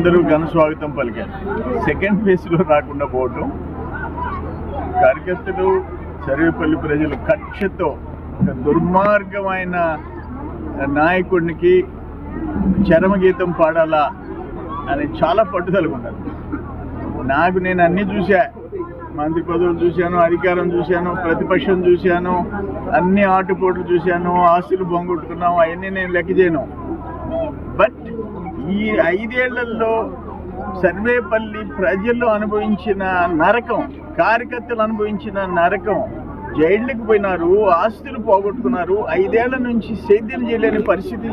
అందరూ ఘన స్వాగతం పలికారు. సెకండ్ ఫేజ్లో రాకుండా పోవటం కార్యకర్తలు సర్వేపల్లి ప్రజలు కక్షతో ఒక దుర్మార్గమైన నాయకుడికి చరమగీతం పాడాలా అని చాలా పట్టుదలకున్నారు నాకు నేను అన్ని చూశా. మంత్రి పదవులు చూశాను అధికారం చూశాను ప్రతిపక్షం చూశాను అన్ని ఆటుపోట్లు చూశాను ఆస్తులు బొంగొట్టుకున్నాం అవన్నీ నేను లెక్క చేయను. బట్ ఈ ఐదేళ్ళలో సర్వేపల్లి ప్రజలు అనుభవించిన నరకం కార్యకర్తలు అనుభవించిన నరకం జైళ్ళకి పోయినారు ఆస్తులు పోగొట్టుకున్నారు ఐదేళ్ళ నుంచి సేద్యం చేయలేని పరిస్థితి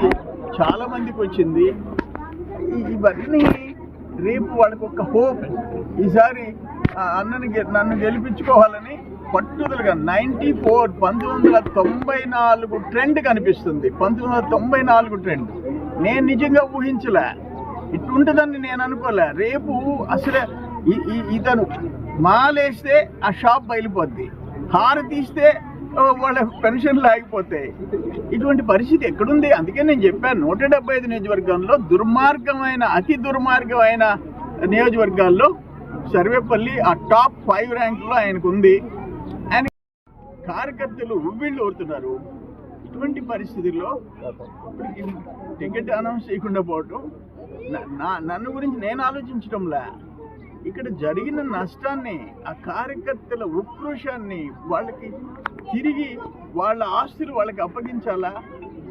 చాలా మందికి వచ్చింది. ఇవన్నీ రేపు వాళ్ళకి ఒక హోప్. ఈసారి అన్నని నన్ను గెలిపించుకోవాలని పట్టుదలగా నైంటీ ఫోర్ పంతొమ్మిది వందల తొంభై నాలుగు ట్రెండ్ కనిపిస్తుంది. పంతొమ్మిది వందల తొంభై నాలుగు ట్రెండ్. నేను నిజంగా ఊహించలే. ఇట్లుంటుందని నేను అనుకోలే. రేపు అసలే ఈ- ఇతను మాలేస్తే ఆ షాప్ బయలుపోద్ది. హారు తీస్తే వాళ్ళ పెన్షన్లు ఆగిపోతాయి. ఇటువంటి పరిస్థితి ఎక్కడుంది? అందుకే నేను చెప్పాను నూట డెబ్బై ఐదు నియోజకవర్గంలో దుర్మార్గమైన అతి దుర్మార్గమైన నియోజకవర్గాల్లో సర్వేపల్లి ఆ టాప్ ఫైవ్ ర్యాంకులో ఆయనకు ఉంది ఆయన కార్యకర్తలు ఉవ్విళ్ళు ఊరుతున్నారు. ఇటువంటి పరిస్థితుల్లో టికెట్ అనౌన్స్ చేయకుండా పోవటం నా- నన్ను గురించి నేను ఆలోచించడంలా ఇక్కడ జరిగిన నష్టాన్ని ఆ కార్యకర్తల ఉక్రోషాన్ని వాళ్ళకి తిరిగి వాళ్ళ ఆస్తులు వాళ్ళకి అప్పగించాలా?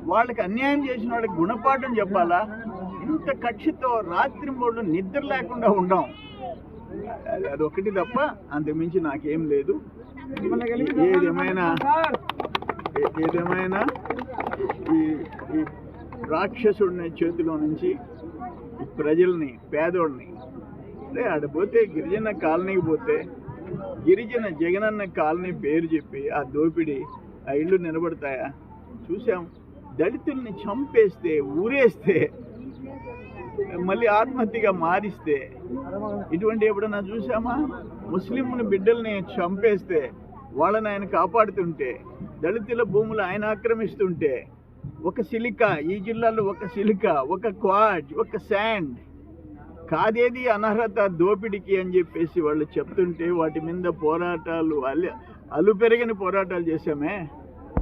వాళ్ళకి అన్యాయం చేసిన వాళ్ళకి గుణపాఠం చెప్పాలా? ఇంత కక్షతో రాత్రి మూడు నిద్ర లేకుండా ఉండం. ఒకటి తప్ప అంతకుమించి నాకేం లేదు. ఏదేమైనా ఏదేమైనా ఈ ఈ రాక్షసుడిని చేతిలో నుంచి ప్రజల్ని పేదోడిని అంటే ఆడ పోతే గిరిజన కాలనీకి పోతే గిరిజన జగనన్న కాలనీ పేరు చెప్పి ఆ దోపిడీ ఆ ఇళ్ళు నిలబడతాయా? చూసాం దళితుల్ని చంపేస్తే ఊరేస్తే మళ్ళీ ఆత్మహత్యగా మారిస్తే ఇటువంటి ఎప్పుడన్నా చూసామా ముస్లింని బిడ్డల్ని చంపేస్తే వాళ్ళని ఆయన కాపాడుతుంటే దళితుల భూములు ఆయన ఆక్రమిస్తుంటే ఒక సిలిక ఈ జిల్లాలో ఒక సిలిక ఒక క్వాడ్ ఒక శాండ్. కాదేది అనర్హత దోపిడికి అని చెప్పేసి వాళ్ళు చెప్తుంటే వాటి మీద పోరాటాలు అల్లి అలు పెరిగిన పోరాటాలు చేశామే.